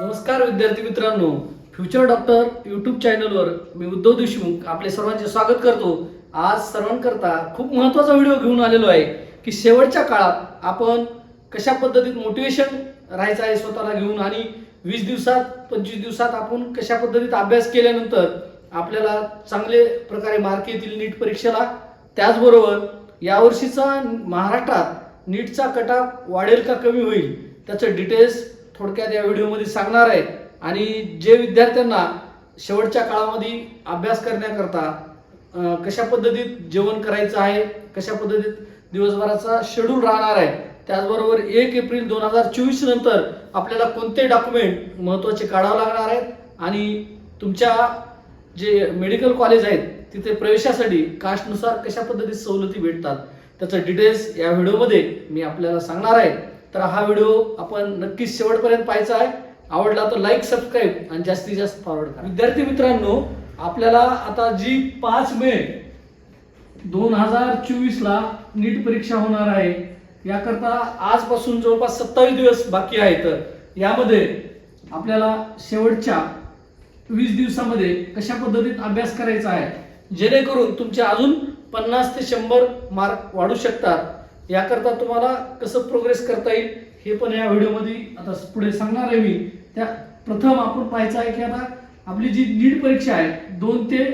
नमस्कार विद्यार्थी मित्रांनो. फ्युचर डॉक्टर यूट्यूब चॅनलवर मी उद्धव देशमुख आपले सर्वांचे स्वागत करतो. आज सर्वांकरता खूप महत्त्वाचा व्हिडिओ घेऊन आलेलो आहे की शेवटच्या काळात आपण कशा पद्धतीत मोटिवेशन राहायचं आहे स्वतःला घेऊन आणि वीस दिवसात पंचवीस दिवसात आपण कशा पद्धतीत अभ्यास केल्यानंतर आपल्याला चांगले प्रकारे मार्क येतील नीट परीक्षेला? त्याचबरोबर यावर्षीचा महाराष्ट्रात नीटचा कटाप वाढेल का कमी होईल? त्याचं डिटेल्स थोडक्यात या व्हिडिओमध्ये सांगणार आहे. आणि जे विद्यार्थ्यांना शेवटच्या काळामध्ये अभ्यास करण्याकरता कशा पद्धतीत जेवण करायचं आहे कशा पद्धतीत दिवसभराचा शेड्यूल राहणार आहे त्याचबरोबर एक एप्रिल दोन हजार चोवीस नंतर आपल्याला कोणते डॉक्युमेंट महत्त्वाचे काढावं लागणार आहेत आणि तुमच्या जे मेडिकल कॉलेज आहेत तिथे प्रवेशासाठी कास्टनुसार कशा पद्धतीत सवलती भेटतात त्याचं डिटेल्स या व्हिडिओमध्ये मी आपल्याला सांगणार आहे. तर हा व्हिडिओ आपण नक्कीच शेवटपर्यंत पाहायचा आहे. आवडला तर लाईक सबस्क्राईब आणि जास्तीत जास्त फॉरवर्ड करा. विद्यार्थी मित्रांनो आपल्याला आता जी पाच मे दोन हजार चोवीसला नीट परीक्षा होणार आहे याकरता आजपासून जवळपास सत्तावीस दिवस बाकी आहेत. यामध्ये आपल्याला शेवटच्या वीस दिवसामध्ये कशा पद्धतीत अभ्यास करायचा आहे? जेणेकरून तुमचे अजून पन्नास ते शंभर मार्क वाढू शकतात. याकरता तुम्हाला कसं प्रोग्रेस करता येईल हे पण या व्हिडिओमध्ये आता पुढे सांगणार आहे मी. त्या प्रथम आपण पाहायचं आहे की आता आपली जी नीट परीक्षा आहे दोन ते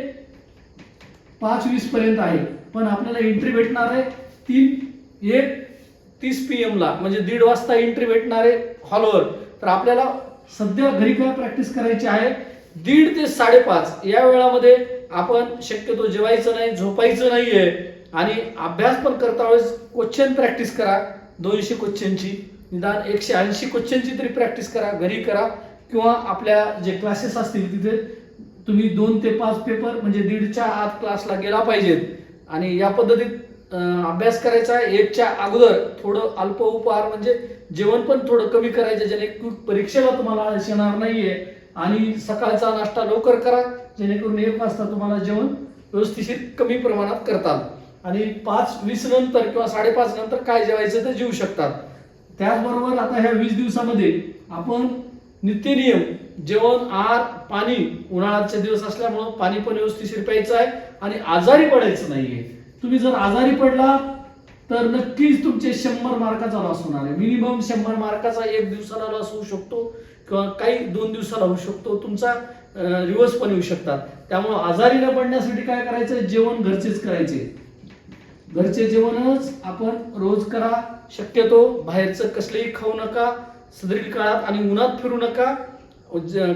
पाच वीस पर्यंत आहे. पण आपल्याला एंट्री भेटणार आहे तीन एक तीस पी ला. म्हणजे दीड वाजता एंट्री भेटणार आहे हॉलवर तर आपल्याला सध्या घरी काय प्रॅक्टिस करायची आहे? दीड ते साडेपाच. या वेळामध्ये आपण शक्यतो जेवायचं नाही झोपायचं नाहीये. आणि अभ्यास पण करता वेळेस क्वेश्चन प्रॅक्टिस करा. दोनशे क्वेश्चनची निदान एकशे ऐंशी क्वेश्चनची तरी प्रॅक्टिस करा. घरी करा. किंवा आपल्या जे क्लासेस असतील तिथे तुम्ही दोन ते पाच पेपर म्हणजे दीडच्या आत क्लासला गेला पाहिजेत. आणि या पद्धतीत अभ्यास करायचा आहे एकच्या अगोदर. थोडं अल्प उपहार म्हणजे जेवण पण थोडं कमी करायचं जेणेकरून परीक्षेला तुम्हाला आळस येणार नाहीये. आणि सकाळचा नाश्ता लवकर करा जेणेकरून एक वाजता तुम्हाला जेवण व्यवस्थिशीर कमी प्रमाणात करतात आणि पाच वीस नंतर किंवा साडेपाच नंतर काय जेवायचं ते जेवू शकतात. त्याचबरोबर आता ह्या वीस दिवसामध्ये आपण नित्यनियम जेवण आहार पाणी उन्हाळ्याचे दिवस असल्यामुळं पाणी पण व्यवस्थिशीर प्यायचं आहे आणि आजारी पडायचं नाहीये. तुम्ही जर आजारी पडला तर नक्कीच तुमचे शंभर मार्काचा लॉस होणार आहे. मिनिमम शंभर मार्काचा एक दिवसाला लॉस होऊ शकतो किंवा काही दोन दिवसाला होऊ शकतो. तुमचा रिवर्स पण येऊ शकतात. त्यामुळे आजारी न पडण्यासाठी काय करायचं? जेवण घरचेच करायचे. घरचे जेवणच आपण रोज करा. शक्यतो बाहेरचं कसलेही खाऊ नका सदरील काळात आणि उन्हात फिरू नका.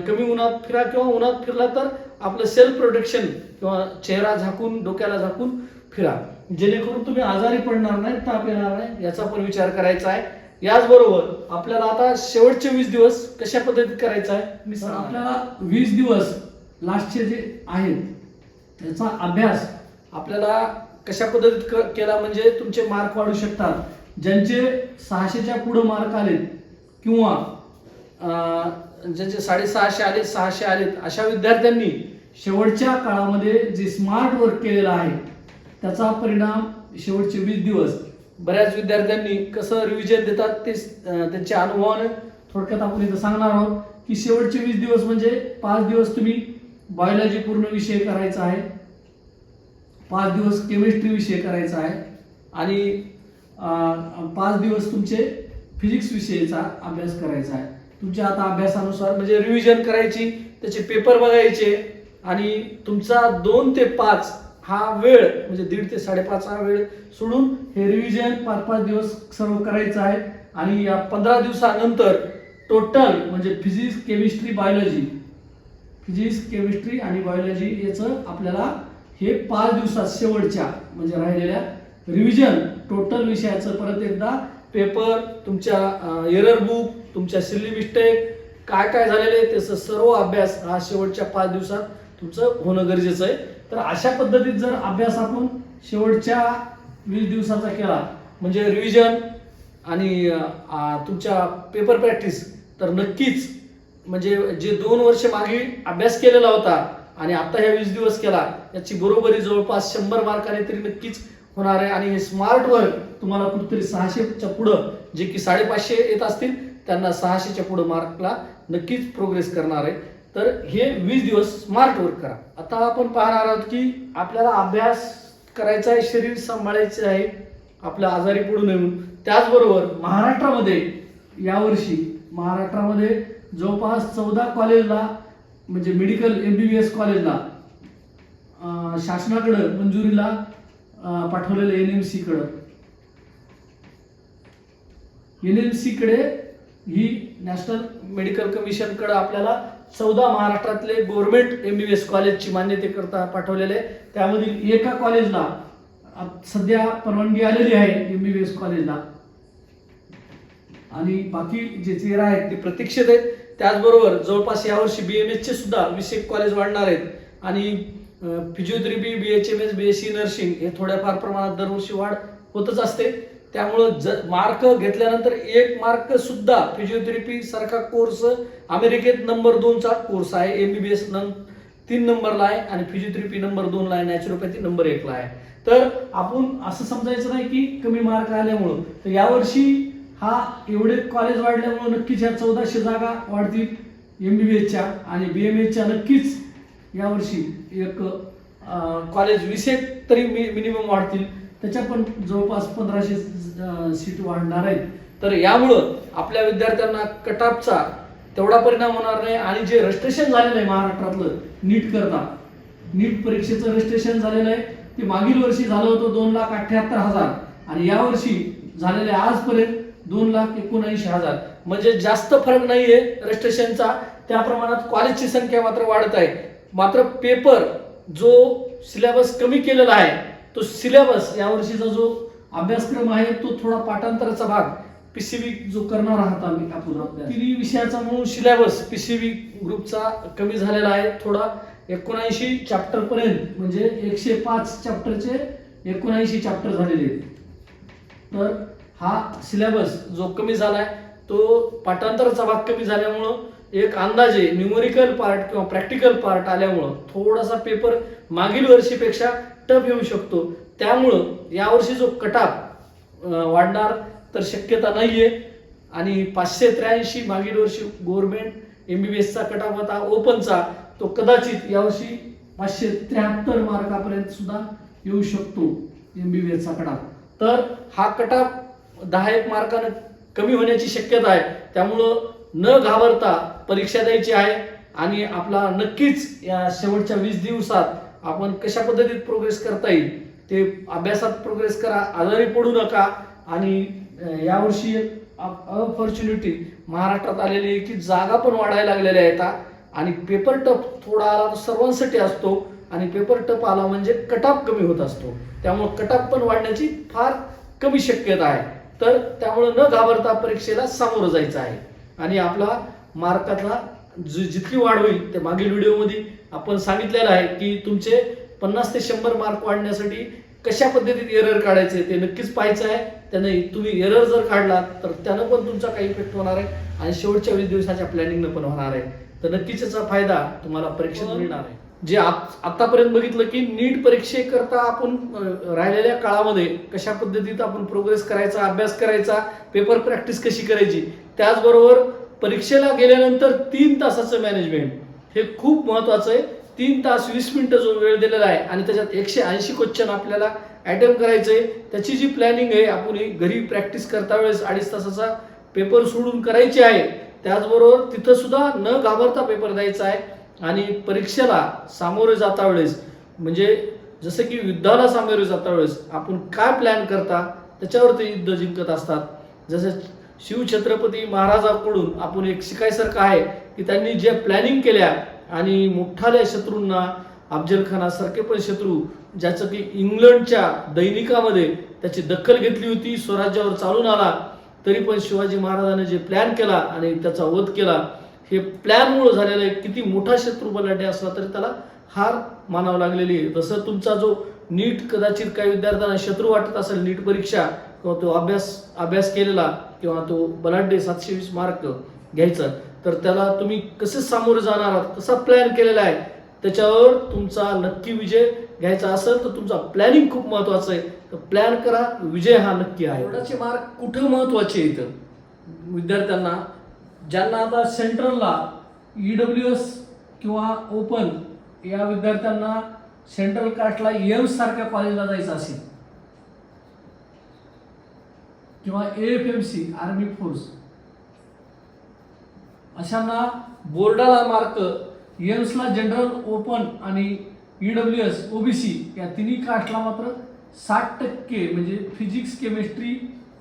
कमी उन्हात फिरा किंवा उन्हात फिरला तर आपलं सेल्फ प्रोटेक्शन किंवा चेहरा झाकून डोक्याला झाकून फिरा. जेणेकरून तुम्ही आजारी पडणार नाही ताप येणार नाही याचा पण विचार करायचा आहे. याचबरोबर आपल्याला आता शेवटचे वीस दिवस कशा पद्धतीत करायचा आहे? मी. आपल्याला वीस दिवस लास्टचे जे आहेत त्याचा अभ्यास आपल्याला कशा पद्धतीत क- केला म्हणजे तुमचे मार्क वाढू शकतात. ज्यांचे सहाशेच्या पुढे मार्क आलेत किंवा ज्यांचे साडेसहाशे आले सहाशे आलेत अशा विद्यार्थ्यांनी शेवटच्या काळामध्ये जे स्मार्ट वर्क केलेलं आहे त्याचा परिणाम शेवटचे वीस दिवस बऱ्याच विद्यार्थ्यांनी कसं रिव्हिजन देतात ते त्यांच्या अनुभवाने थोडक्यात आपण इथं सांगणार आहोत की शेवटचे वीस दिवस म्हणजे पाच दिवस तुम्ही बायोलॉजी पूर्ण विषय करायचा आहे. पाच दिवस केमिस्ट्री विषय करायचा आहे. आणि पाच दिवस तुमचे फिजिक्स विषयीचा अभ्यास करायचा आहे. तुमच्या आता अभ्यासानुसार म्हणजे रिव्हिजन करायची त्याचे पेपर बघायचे आणि तुमचा दोन ते पाच हा वेळ म्हणजे दीड ते साडेपाच हा वेळ सोडून हे रिव्हिजन पाच पाच दिवस सर्व करायचं आहे. आणि या पंधरा दिवसानंतर टोटल म्हणजे physics chemistry biology physics chemistry आणि बायोलॉजी याचं आपल्याला हे पाच दिवसात शेवटच्या म्हणजे राहिलेल्या रिव्हिजन टोटल विषयाचं परत एकदा पेपर तुमच्या एरर बुक तुमच्या सिल्ली मिस्टेक काय काय झालेले त्याचं सर्व अभ्यास हा शेवटच्या पाच दिवसात तुमचं होणं गरजेचं आहे. तर अशा पद्धतीत जर अभ्यास आपण शेवटच्या वीस दिवसाचा केला म्हणजे रिव्हिजन आणि तुमच्या पेपर प्रॅक्टिस तर नक्कीच म्हणजे जे दोन वर्ष मागे अभ्यास केलेला होता आणि आता ह्या वीस दिवस केला याची बरोबरी जवळपास शंभर मार्काने तरी नक्कीच होणार आहे. आणि हे स्मार्ट वर्क तुम्हाला कुठेतरी सहाशेच्या पुढं जे की साडेपाचशे येत असतील त्यांना सहाशेच्या पुढं मार्कला नक्कीच प्रोग्रेस करणार आहे. तर हे वीस दिवस स्मार्ट वर्क करा. आता आपण पाहणार आहोत की आपल्याला अभ्यास करायचा आहे शरीर सांभाळायचे आहे आपल्या आजारी पडू नये त्याचबरोबर महाराष्ट्रामध्ये यावर्षी महाराष्ट्रामध्ये जवळपास चौदा कॉलेजला म्हणजे medical M B B S कॉलेजला शासनाकडं मंजुरीला पाठवलेलं एन एम सीकडं एन एम सीकडे ही नॅशनल मेडिकल कमिशनकडं आपल्याला चौदा महाराष्ट्रातले government M B B S कॉलेजची मान्यतेकरता पाठवलेले. त्यामधील एका कॉलेजला सध्या परवानगी आलेली आहे एम बी बी एस कॉलेजला आणि बाकी जे चेहरा आहेत ते प्रतीक्षित आहेत. त्याचबरोबर जवळपास यावर्षी बी एम एसचे सुद्धा वीस एक कॉलेज वाढणार आहेत. आणि physiotherapy B H M S B S C nursing हे थोड्याफार प्रमाणात दरवर्षी वाढ होतच असते. त्यामुळं ज मार्क घेतल्यानंतर एक मार्क सुद्धा फिजिओथेरपी सारखा कोर्स अमेरिकेत नंबर दोनचा कोर्स आहे. एम बी बी एस तीन नंबरला आहे आणि फिजिओथेरपी नंबर दोनला आहे. नॅचरोपॅथी नंबर एकला आहे. तर आपण असं समजायचं नाही की कमी मार्क आल्यामुळं. तर यावर्षी हा एवढे कॉलेज वाढल्यामुळं नक्कीच ह्या चौदाशे जागा वाढतील. एम बी बी एसच्या आणि बी एम एसच्या नक्कीच यावर्षी एक कॉलेज वीस एक तरी मि मिनिमम वाढतील. त्याच्या पण जवळपास पंधराशे सीट वाढणार आहेत. तर यामुळं आपल्या विद्यार्थ्यांना कटापचा तेवढा परिणाम होणार नाही आणि जे रजिस्ट्रेशन झालेलं आहे महाराष्ट्रातलं नीट करता नीट परीक्षेचं रजिस्ट्रेशन झालेलं आहे. ते मागील वर्षी झालं होतं दोन लाख अठ्ठ्याहत्तर हजार. आणि यावर्षी झालेले आजपर्यंत दोन लाख एकोणऐंशी हजार. म्हणजे जास्त फरक नाहीये रजिस्ट्रेशनचा त्या प्रमाणात कॉलेजची संख्या मात्र वाढत आहे. मात्र पेपर जो सिलेबस कमी केलेला आहे तो सिलेबस यावर्षीचा जो अभ्यासक्रम आहे तो थोडा पाठांतराचा भाग पीसीबी जो करणार आहात आम्ही. तिन्ही विषयाचा म्हणून सिलेबस पीसीबी ग्रुपचा कमी झालेला आहे. थोडा एकोणऐंशी चॅप्टर पर्यंत म्हणजे एकशे पाच चॅप्टरचे एकोणऐंशी चॅप्टर झालेले आहेत. तर हा सिलेबस जो कमी झाला आहे तो पाठांतराचा भाग कमी झाल्यामुळं एक अंदाजे न्यूमरिकल पार्ट किंवा प्रॅक्टिकल पार्ट आल्यामुळं थोडासा पेपर मागील वर्षीपेक्षा टफ येऊ शकतो. त्यामुळं यावर्षी जो कटाप वाढणार तर शक्यता नाही आहे आणि पाचशे त्र्याऐंशी मागील वर्षी गव्हर्मेंट एम बी बी एसचा कटाप होता ओपनचा तो कदाचित यावर्षी पाचशे त्र्याहत्तर मार्कापर्यंत सुद्धा येऊ शकतो एम बी बी एसचा कटाप. तर हा कटाप दहा एक मार्कानं कमी होण्याची शक्यता आहे. त्यामुळं न घाबरता परीक्षा द्यायची आहे आणि आपला नक्कीच या शेवटच्या वीस दिवसात आपण कशा पद्धतीत प्रोग्रेस करता येईल ते अभ्यासात प्रोग्रेस करा आजारी पडू नका आणि यावर्षी अपॉर्च्युनिटी महाराष्ट्रात आलेली आहे की जागा पण वाढायला लागलेल्या आहेत. आणि पेपर टप थोडा आला सर्वांसाठी असतो आणि पेपर टप आला म्हणजे कटाप कमी होत असतो. त्यामुळे कटाप पण वाढण्याची फार कमी शक्यता आहे. तर त्यामुळे न घाबरता परीक्षेला सामोरं जायचं आहे. आणि आपला मार्कातला जी जितकी वाढ होईल ते मागील व्हिडिओमध्ये आपण सांगितलेलं आहे की तुमचे पन्नास ते शंभर मार्क वाढण्यासाठी कशा पद्धतीत एरर काढायचे ते नक्कीच पाहायचं आहे. त्याने तुम्ही एरर जर काढला तर त्यानं पण तुमचा काही इफेक्ट होणार आहे. आणि शेवटच्या वीस दिवसाच्या प्लॅनिंगनं पण होणार आहे. तर नक्कीच याचा फायदा तुम्हाला परीक्षेत मिळणार आहे. जे आतापर्यंत बघितलं की नीट परीक्षेकरता आपण राहिलेल्या काळामध्ये कशा पद्धतीत आपण प्रोग्रेस करायचा अभ्यास करायचा पेपर प्रॅक्टिस कशी करायची त्याचबरोबर परीक्षेला गेल्यानंतर तीन तासाचं मॅनेजमेंट हे खूप महत्वाचं आहे. तीन तास वीस मिनटं जो वेळ दिलेला आहे आणि त्याच्यात एकशे ऐंशी क्वेश्चन आपल्याला अटेम्प्ट करायचं आहे. त्याची जी प्लॅनिंग आहे आपण ही घरी प्रॅक्टिस करता वेळेस अडीच तासाचा पेपर सोडून करायची आहे. त्याचबरोबर तिथं सुद्धा न घाबरता पेपर द्यायचा आहे. आणि परीक्षेला सामोरे जाता वेळेस म्हणजे जसं की युद्धाला सामोरे जाता वेळेस आपण काय प्लॅन करता त्याच्यावर ते युद्ध जिंकत असतात. जसं शिवछत्रपती महाराजाकडून आपण एक शिकायसारखं आहे की त्यांनी जे प्लॅनिंग केल्या आणि मोठाल्या शत्रूंना अफजल खानासारखे पण शत्रू ज्याचं की इंग्लंडच्या दैनिकामध्ये त्याची दखल घेतली होती स्वराज्यावर चालून आला तरी पण शिवाजी महाराजांनी जे प्लॅन केला आणि त्याचा वध केला हे प्लॅनमुळे झालेलं आहे. किती मोठा शत्रू बलाढ्य असला तरी त्याला हार मानावं लागलेली आहे. जसं तुमचा जो नीट कदाचित काही विद्यार्थ्यांना शत्रू वाटत असेल नीट परीक्षा किंवा तो अभ्यास अभ्यास केलेला किंवा तो बलाढ्य सातशे वीस मार्क घ्यायचा तर त्याला तुम्ही कसे सामोरे जाणार आहात? कसा प्लॅन केलेला आहे? त्याच्यावर तुमचा नक्की विजय घ्यायचा असेल तर तुमचा प्लॅनिंग खूप महत्वाचं आहे. तर प्लॅन करा विजय हा नक्की आहे. एवढाचे मार्क कुठं महत्त्वाचे इथं विद्यार्थ्यांना ज्यांना आता सेंट्रलला ई डब्ल्यू एस किंवा ओपन या विद्यार्थ्यांना सेंट्रल कास्टला एम्स सारख्या कॉलेजला जायचं असेल किंवा A F M C army force अशांना बोर्डाला मार्क एम्सला जनरल ओपन आणि ई डब्ल्यू एस ओबीसी या तिन्ही कास्टला मात्र साठ टक्के म्हणजे फिजिक्स केमिस्ट्री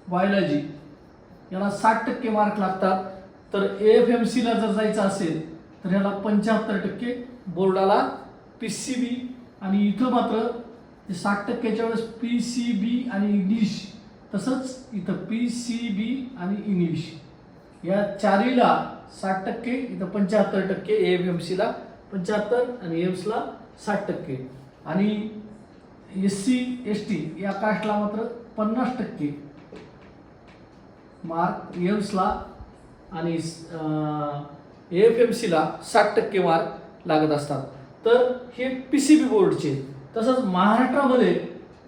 बायोलॉजी याला साठ टक्के मार्क लागतात. तर ए एफ एम सीला जर जायचं असेल तर ह्याला पंच्याहत्तर टक्के बोर्डाला पी सी बी आणि इथं मात्र साठ टक्क्याच्या वेळेस पी सी बी आणि इंग्लिश तसंच इथं पी सी बी आणि इंग्लिश या चारीला साठ टक्के इथं पंच्याहत्तर टक्के ए एफ एम सीला पंच्याहत्तर आणि एम्सला साठ टक्के. आणि एस सी एस टी या कास्टला मात्र पन्नास टक्के. मार्क एम्सला आणि ए एफ एम सीला साठ टक्के मार्क लागत असतात. तर हे पी सी बी बोर्डचे तसंच महाराष्ट्रामध्ये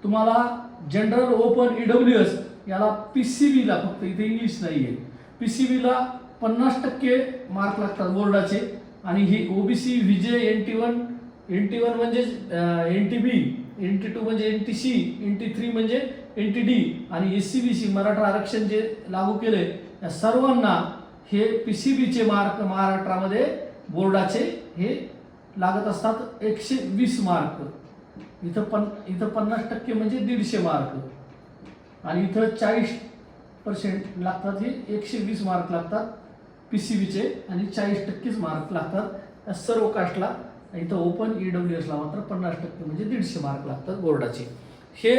तुम्हाला general open E W S याला पी सी बीला फक्त इथे इंग्लिश नाही आहे पी सी बीला पन्नास टक्के मार्क लागतात बोर्डाचे आणि ही सी विजय N T one N T one म्हणजे N T B N T two म्हणजे N T C N T three म्हणजे एन टी डी आणि S C B C Maratha आरक्षण जे लागू केले या सर्वांना हे पी सी बीचे मार्क महाराष्ट्रामध्ये बोर्डाचे हे लागत असतात एकशे वीस मार्क. इथं पन इथं पन्नास टक्के म्हणजे दीडशे मार्क. आणि इथं चाळीस पर्सेंट लागतात हे एकशे वीस मार्क लागतात पी सी बीचे आणि चाळीस टक्केच मार्क लागतात. सर्व कास्टला इथं ओपन ई डब्ल्यू एसला मात्र पन्नास टक्के म्हणजे दीडशे मार्क लागतात बोर्डाचे. हे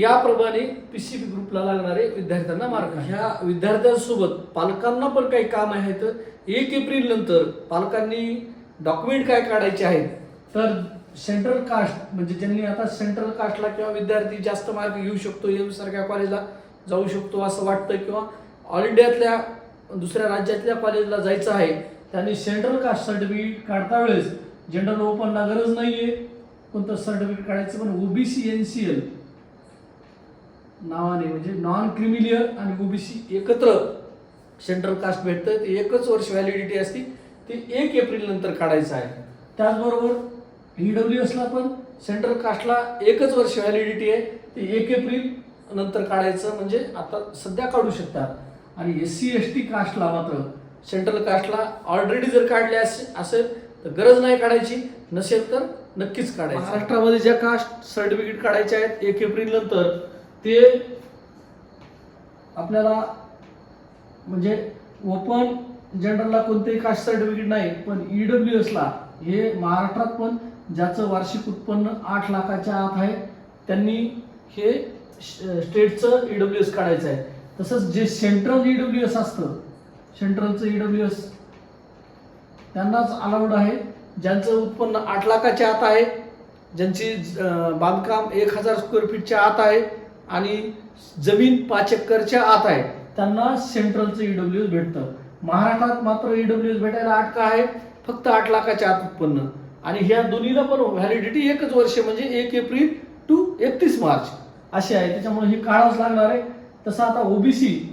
याप्रमाणे पी सी बी ग्रुपला लागणारे विद्यार्थ्यांना मार्क ह्या विद्यार्थ्यांसोबत पालकांना पण काही काम आहेत. एक एप्रिल नंतर पालकांनी डॉक्युमेंट काय काढायचे आहेत? तर सेंट्रल कास्ट म्हणजे ज्यांनी आता सेंट्रल कास्टला किंवा विद्यार्थी जास्त मार्क घेऊ शकतो एम सारख्या कॉलेजला जाऊ शकतो असं वाटतं किंवा ऑल इंडियातल्या दुसऱ्या राज्यातल्या कॉलेजला जायचं आहे त्यांनी सेंट्रल कास्ट सर्टिफिकेट काढता वेळेस जनरल ओपनला गरज नाही आहे कोणतं सर्टिफिकेट काढायचं पण ओबीसी एन सी एल नावाने म्हणजे नॉन क्रिमिलियर आणि ओबीसी एकत्र सेंट्रल कास्ट भेटतं ते एकच वर्ष व्हॅलिडिटी असते. ते एक एप्रिल नंतर काढायचं आहे. त्याचबरोबर ई डब्ल्यू एसला पण सेंट्रल कास्टला एकच वर्ष व्हॅलिडिटी आहे. ते एक एप्रिल नंतर काढायचं. म्हणजे आता सध्या काढू शकतात. आणि एस सी एस टी कास्टला मात्र सेंट्रल कास्टला ऑलरेडी जर काढले असेल तर गरज नाही काढायची. नसेल तर नक्कीच काढायची. महाराष्ट्रामध्ये ज्या कास्ट सर्टिफिकेट काढायचे आहेत एक एप्रिल नंतर ते आपल्याला म्हणजे ओपन जनरलला कोणतेही कास्ट सर्टिफिकेट नाही पण ई डब्ल्यू एसला हे महाराष्ट्रात पण ज्याचं वार्षिक उत्पन्न आठ लाखाच्या आत आहे त्यांनी हे स्टेटचं ई डब्ल्यू एस काढायचं आहे. तसंच जे सेंट्रल ई डब्ल्यू एस असतं सेंट्रलचं ई डब्ल्यू एस त्यांनाच अलाउड आहे ज्यांचं उत्पन्न आठ लाखाच्या आत आहे ज्यांची बांधकाम एक हजार स्क्वेअर फीटच्या आत आहे आणि जमीन पाच एकरच्या आत आहे. त्यांना सेंट्रलचं ईडब्ल्यू भेटतं. महाराष्ट्रात मात्र ईडब्ल्यू भेटायला आठ का आहे. फक्त आठ लाखाच्या आत उत्पन्न. आणि ह्या दोन्हीला पण व्हॅलिडिटी एकच वर्ष म्हणजे एक एप्रिल टू एकतीस मार्च. असे आहे. त्याच्यामुळे हे काढावंच लागणार आहे. तसं आता ओबीसी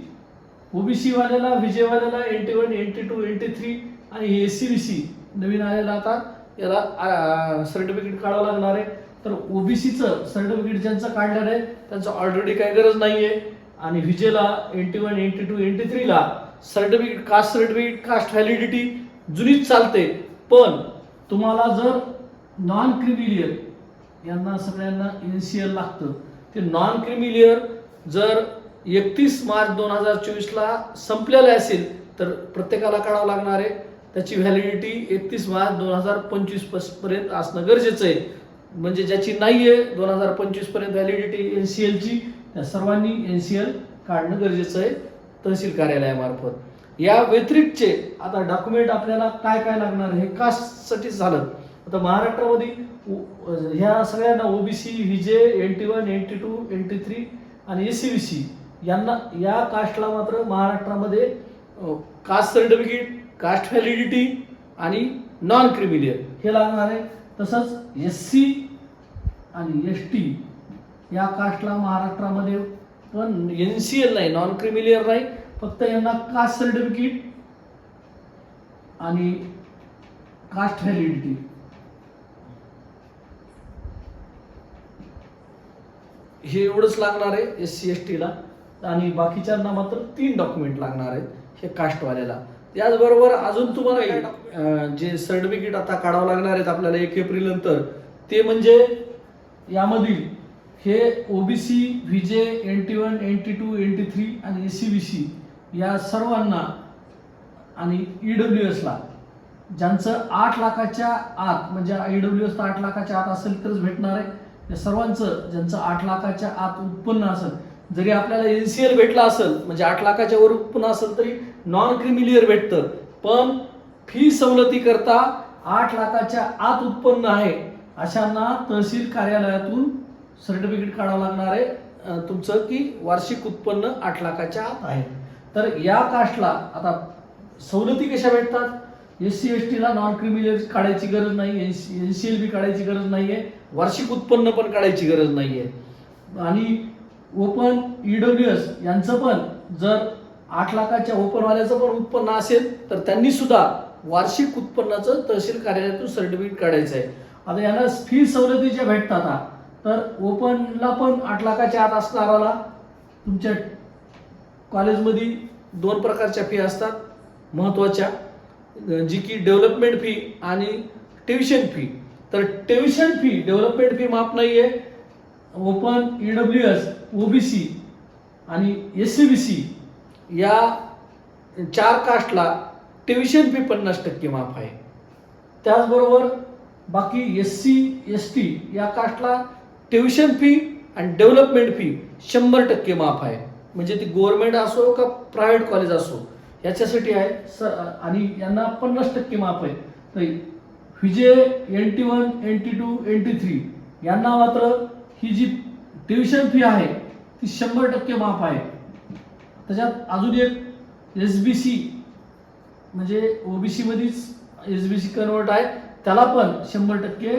ओबीसी वाल्याला विजयवाल्याला NT one NT two NT three आणि एस सी बी सी नवीन आलेला आता याला सर्टिफिकेट काढावं लागणार आहे. तर ओबीसीचं सर्टिफिकेट ज्यांचं काढलेलं आहे त्यांचं ऑलरेडी काही गरज नाही आहे आणि विजेला NT one NT two NT थ्रीला certificate caste certificate caste validity जुनीच चालते. पण तुम्हाला जर नॉन क्रिमिलियर यांना सगळ्यांना एन सी एल लागतं ते नॉन क्रिमिलियर जर एकतीस मार्च दोन हजार चोवीसला संपलेलं असेल तर प्रत्येकाला काढावं लागणार आहे त्याची व्हॅलिडिटी एकतीस मार्च दोन हजार पंचवीसपर्यंत असणं गरजेचं आहे. म्हणजे ज्याची नाही आहे दोन हजार पंचवीसपर्यंत व्हॅलिडिटी एन सी एलची त्या सर्वांनी एन सी एल काढणं गरजेचं आहे तहसील कार्यालयामार्फत. या व्यतिरिक्तचे आता डॉक्युमेंट आपल्याला काय काय लागणार हे कास्टसाठी झालं. आता महाराष्ट्रामध्ये ह्या सगळ्यांना OBC VJ N T one N T two N T three आणि एस सी बी सी यांना या कास्टला मात्र महाराष्ट्रामध्ये कास्ट सर्टिफिकेट कास्ट व्हॅलिडिटी आणि नॉन क्रिमिलियर हे लागणार आहे. तसंच एस सी आणि एस टी या कास्टला महाराष्ट्रामध्ये पण एन सी एल नाही नॉन क्रिमिलियर नाही. फक्त यांना कास्ट सर्टिफिकेट आणि कास्ट व्हॅलिडिटी हे एवढंच लागणार आहे एस सी एस टीला आणि बाकीच्यांना मात्र तीन डॉक्युमेंट लागणार आहेत हे कास्टवाल्याला त्याचबरोबर अजून तुम्हाला अं, जे सर्टिफिकेट आता काढावं लागणार आहेत आपल्याला एक एप्रिल नंतर ते म्हणजे यामधील हे OBC VJ N T one N T two N T three आणि एस सी बी सी या सर्वांना आणि ई डब्ल्यू एसला ज्यांचं आठ लाखाच्या आत म्हणजे ई डब्ल्यू एस आठ लाखाच्या आत असेल तरच भेटणार आहे. या सर्वांचं ज्यांचं आठ लाखाच्या आत उत्पन्न असेल जरी आपल्याला एन सी एल भेटला असेल म्हणजे आठ लाखाच्या वर उत्पन्न असेल तरी नॉन क्रिमिलियर भेटतं. पण फी सवलती करता आठ लाखाच्या आत उत्पन्न आहे. अशांना तहसील कार्यालयातून सर्टिफिकेट काढावं लागणार आहे. तुमचं की वार्षिक उत्पन्न आठ लाखाच्या आत आहे. तर या कास्टला आता सवलती कशा भेटतात? एस सी एस टीला नॉन क्रिमिनल काढायची गरज नाही एन सी एल बी काढायची गरज नाही आहे वार्षिक उत्पन्न पण काढायची गरज नाही आहे आणि ओपन ईडब्ल्यू एस यांचं पण जर आठ लाखाच्या ओपनवाल्याचं पण उत्पन्न असेल तर त्यांनी सुद्धा वार्षिक उत्पन्नाचं तहसील कार्यालयातून सर्टिफिकेट काढायचं आहे आता यांना फी सवलती ज्या भेटतात हा, तर ओपनला पण आठ लाखाच्या आत असणाराला तुमच्या कॉलेजमध्ये दोन प्रकारच्या फी असतात. महत्त्वाच्या जी की डेव्हलपमेंट फी आणि ट्युशन फी तर ट्युशन फी डेव्हलपमेंट फी माफ नाही आहे open E W S OBC आणि एस सी बी सी या चार कास्टला ट्युशन फी पन्नास टक्के माफ आहे. त्याचबरोबर बाकी एस सी एस टी या कास्टला ट्युशन फी आणि डेव्हलपमेंट फी शंभर टक्के माफ आहे. म्हणजे ती गव्हर्मेंट असो का प्रायव्हेट कॉलेज असो याच्यासाठी आहे. स आणि यांना पन्नास टक्के माफ आहे. तर VJ N T one N T two N T three यांना मात्र ही जी ट्युशन फी आहे ती शंभर टक्के माफ आहे. त्याच्यात अजून एक एस बी सी म्हणजे ओबीसी मध्येच एस बी सी कन्वर्ट आहे. त्याला पण शंभर टक्के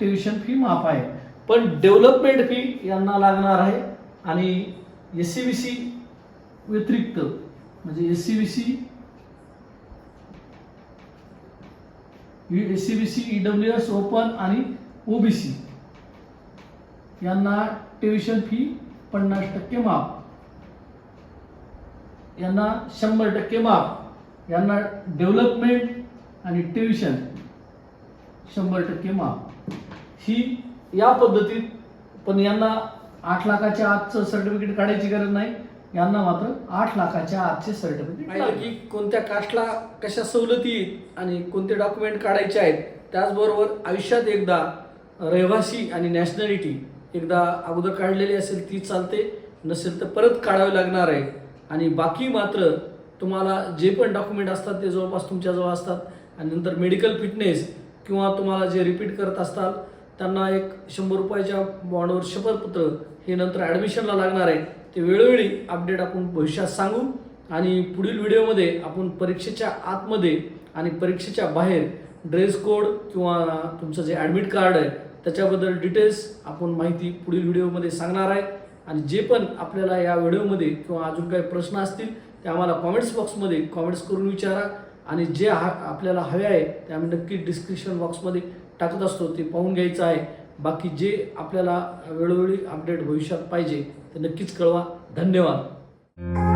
ट्युशन फी माफ आहे. पण डेव्हलपमेंट फी यांना लागणार आहे. आणि एस सी बी सी व्यतिरिक्त म्हणजे S C B C S C B C W S open आणि ओबीसी यांना ट्युशन फी पन्नास टक्के माफ. यांना शंभर टक्के माफ. यांना डेव्हलपमेंट आणि ट्युशन शंभर टक्के माफ. ही या पद्धतीत पण यांना आठ लाखाच्या आतचं सर्टिफिकेट काढायची गरज नाही. यांना मात्र आठ लाखाच्या आतचे सर्टिफिकेट की कोणत्या कास्टला कशा सवलती आणि कोणते डॉक्युमेंट काढायचे आहेत त्याचबरोबर आयुष्यात एकदा रहिवासी आणि नॅशनॅलिटी एकदा अगोदर काढलेली असेल ती चालते नसेल तर परत काढावी लागणार आहे. आणि बाकी मात्र तुम्हाला जे पण डॉक्युमेंट असतात ते जवळपास तुमच्याजवळ असतात. आणि नंतर मेडिकल फिटनेस किंवा तुम्हाला जे रिपीट करत असतात त्यांना एक शंभर रुपयाच्या बॉन्डवर शपथपत्र हे नंतर ॲडमिशनला लागणार आहे. ते वेळोवेळी अपडेट आपण भविष्यात सांगू. आणि पुढील व्हिडिओमध्ये आपण परीक्षेच्या आतमध्ये आणि परीक्षेच्या बाहेर ड्रेस कोड किंवा तुमचं जे ॲडमिट कार्ड आहे त्याच्याबद्दल डिटेल्स आपण माहिती पुढील व्हिडिओमध्ये सांगणार आहे. आणि जे पण आपल्याला या व्हिडिओमध्ये किंवा अजून काही प्रश्न असतील ते आम्हाला कॉमेंट्स बॉक्समध्ये कॉमेंट्स करून विचारा. आणि जे हा आपल्याला हवे आहे ते आम्ही नक्की डिस्क्रिप्शन बॉक्समध्ये टाकत असतो. ते पाहून घ्यायचं आहे. बाकी जे आपल्याला वेळोवेळी अपडेट भविष्यात पाहिजे ते नक्कीच कळवा. धन्यवाद.